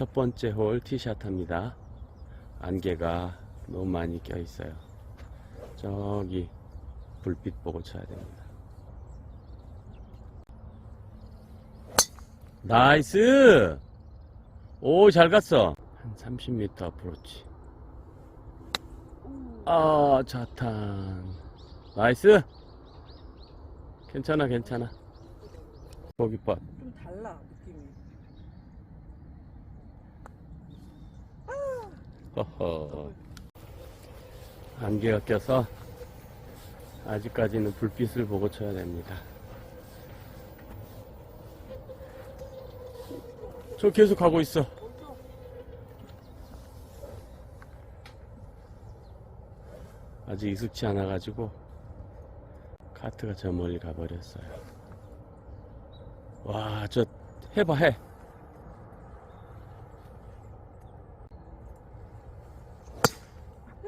첫 번째 홀 티샷 합니다. 안개가 너무 많이 껴 있어요. 저기 불빛 보고 쳐야 됩니다. 나이스! 오, 잘 갔어. 한 30m 앞으로치. 아, 자탄. 나이스! 괜찮아, 괜찮아. 거기 봐. 좀 달라 허허. 안개가 껴서 아직까지는 불빛을 보고 쳐야 됩니다. 저 계속 가고 있어. 아직 익숙치 않아가지고 카트가 저 멀리 가버렸어요. 와, 저 해봐 해.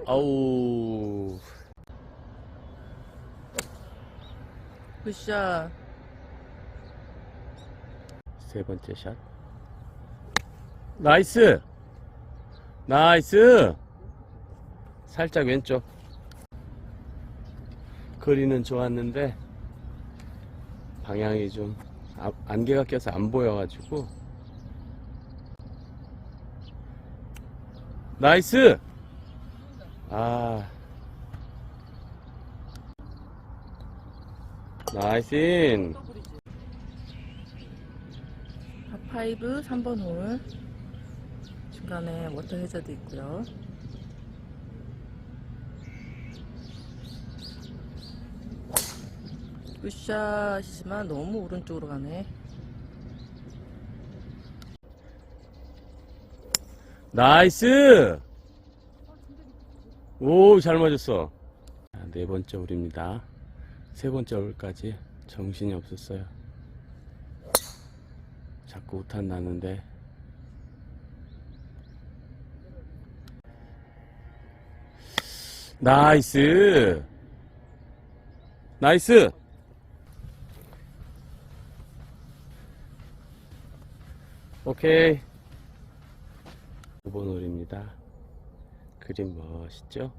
아우. 굿샷. 세 번째 샷. 나이스. 나이스. 살짝 왼쪽. 거리는 좋았는데 방향이 좀 아- 안개가 껴서 안 보여가지고. 나이스 아 나이스 파5 3번 홀. 중간에 워터 해저드 있고요. 굿샷이지만 너무 오른쪽으로 가네. 나이스! 오, 잘 맞았어. 자, 네 번째 홀입니다. 세 번째 홀까지 정신이 없었어요. 자꾸 우탄 나는데. 나이스! 나이스! 오케이. 5번 홀입니다. 그림 멋있죠?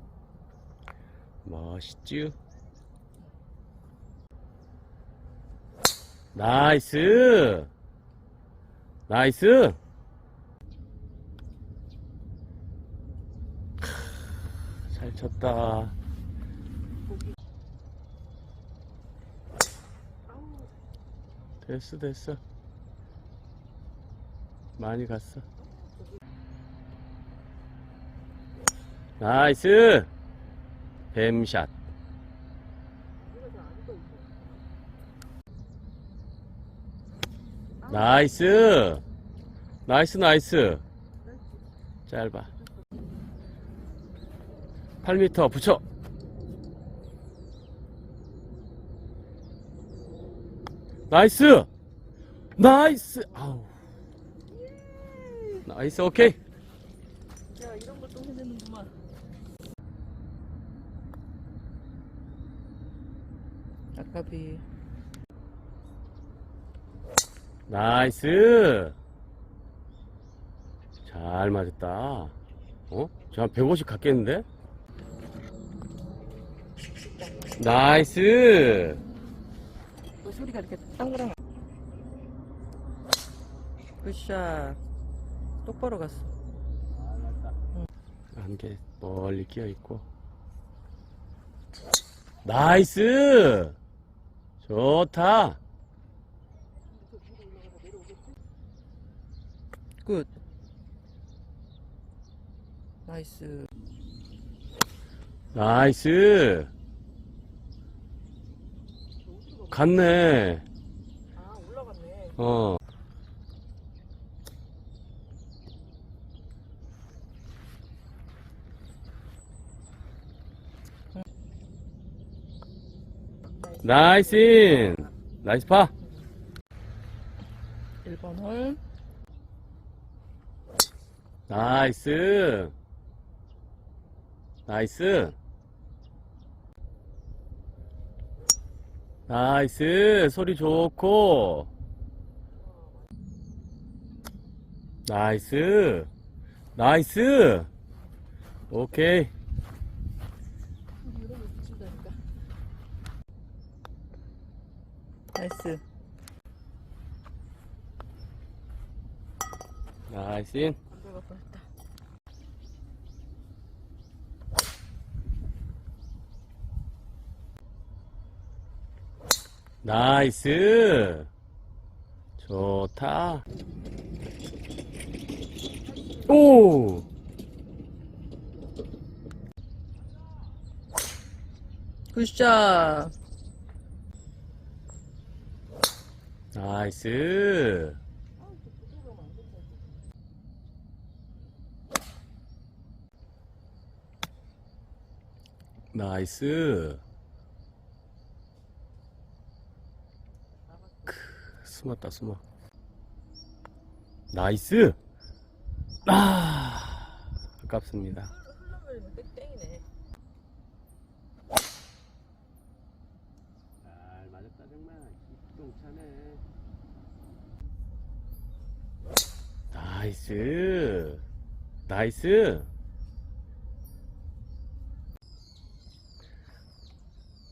멋있죠? 나이스! 나이스! 크, 잘 쳤다. 됐어, 됐어. 많이 갔어. 나이스! 뱀샷. 나이스! 나이스, 나이스. 짧아. 8m 붙여! 나이스! 나이스! 아우. 나이스, 오케이. 야, 이런 것도 해내는구만. 아 까비. 나이스. 잘 맞았다. 어? 저한 150 갔겠는데? 나이스. 그 소리가 이렇게 땅그랑. 굿샷. 똑바로 갔어. 한개 멀리 끼어 있고. 나이스. 좋다. 굿. 나이스. 나이스. 갔네. 아, 올라갔네. 어. 나이스 나이스 파 1번 홀. 나이스 나이스 나이스 소리 좋고 나이스. 나이스. 오케이. 나이스. 나이스. 안 들어갈 뻔했다. 나이스. 좋다. 오! 굿샷. 나이스. 나이스. 크, 숨었다, 숨어. 나이스. 아, 아깝습니다. 흘러버리면 땡땡이네. 잘 맞았다, 정말. 기똥차네. 나이스. 나이스.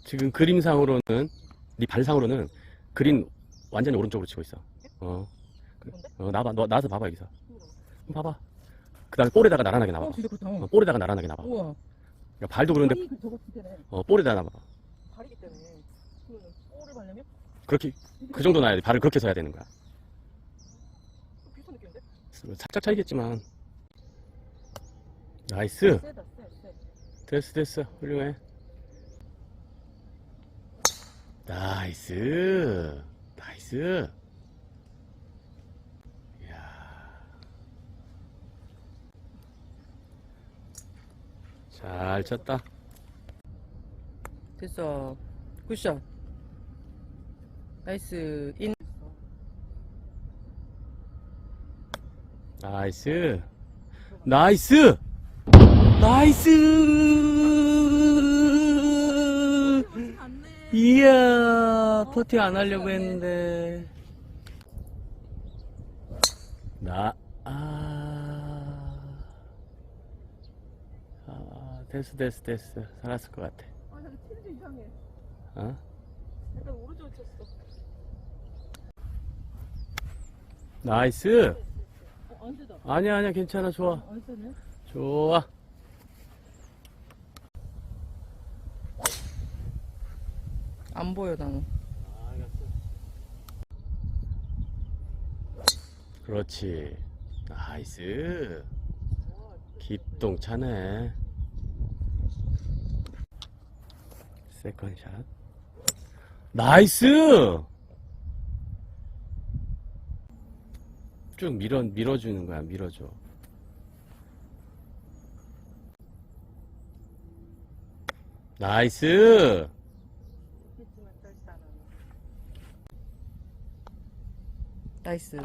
지금 그림상으로는, 네 발상으로는 그린 완전히 오른쪽으로 치고 있어. 어. 어, 나봐, 너, 나와서 봐봐, 여기서. 봐봐. 그 다음에 볼에다가 나란하게 나와. 어. 어, 볼에다가 나란하게 나와. 우와. 그러니까 발도 그런데, 그. 어, 볼에다가 나와. 발이기 때문에. 그러면 볼을 발려면 그렇게, 그 정도 놔야 돼. 발을 그렇게 서야 되는 거야. 살짝 차이겠지만. 나이스. 됐어, 됐어. 훌륭해. 나이스. 나이스. 이야. 잘 쳤다. 됐어. 굿샷. 나이스. 인. 나이스. 나이스. 나이스. 이야, 퍼팅 안 하려고 했는데. 나, 아. 아, 됐어, 됐어, 됐어. 살았을 것 같아. 아, 약간 티도 이상해. 어? 약간 오른쪽으로 쳤어. 나이스. 어, 안. 아니야, 아니야, 괜찮아, 좋아. 안 세네. 좋아. 안 보여, 나는. 그렇지. 나이스. 기똥차네. 세컨샷. 나이스! 쭉 밀어, 밀어주는 거야, 밀어줘. 나이스! 나이스.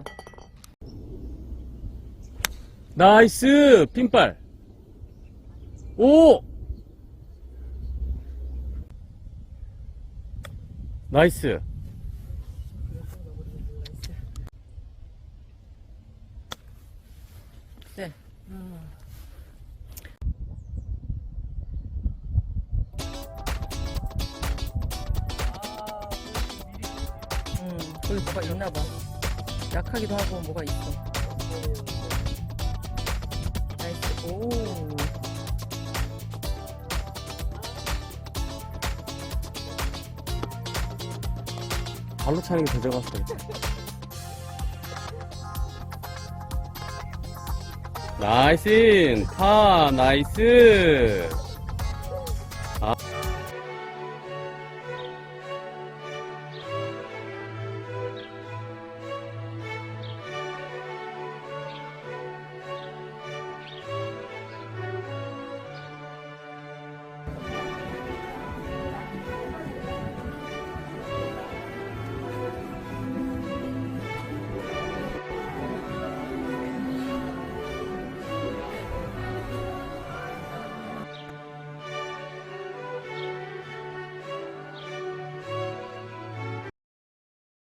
나이스! 핀발! 오! 나이스! 약하기도 하고 뭐가 있어. 나이스. 오. 발로 차는 게 더 적었어요. 나이스! 파, 나이스!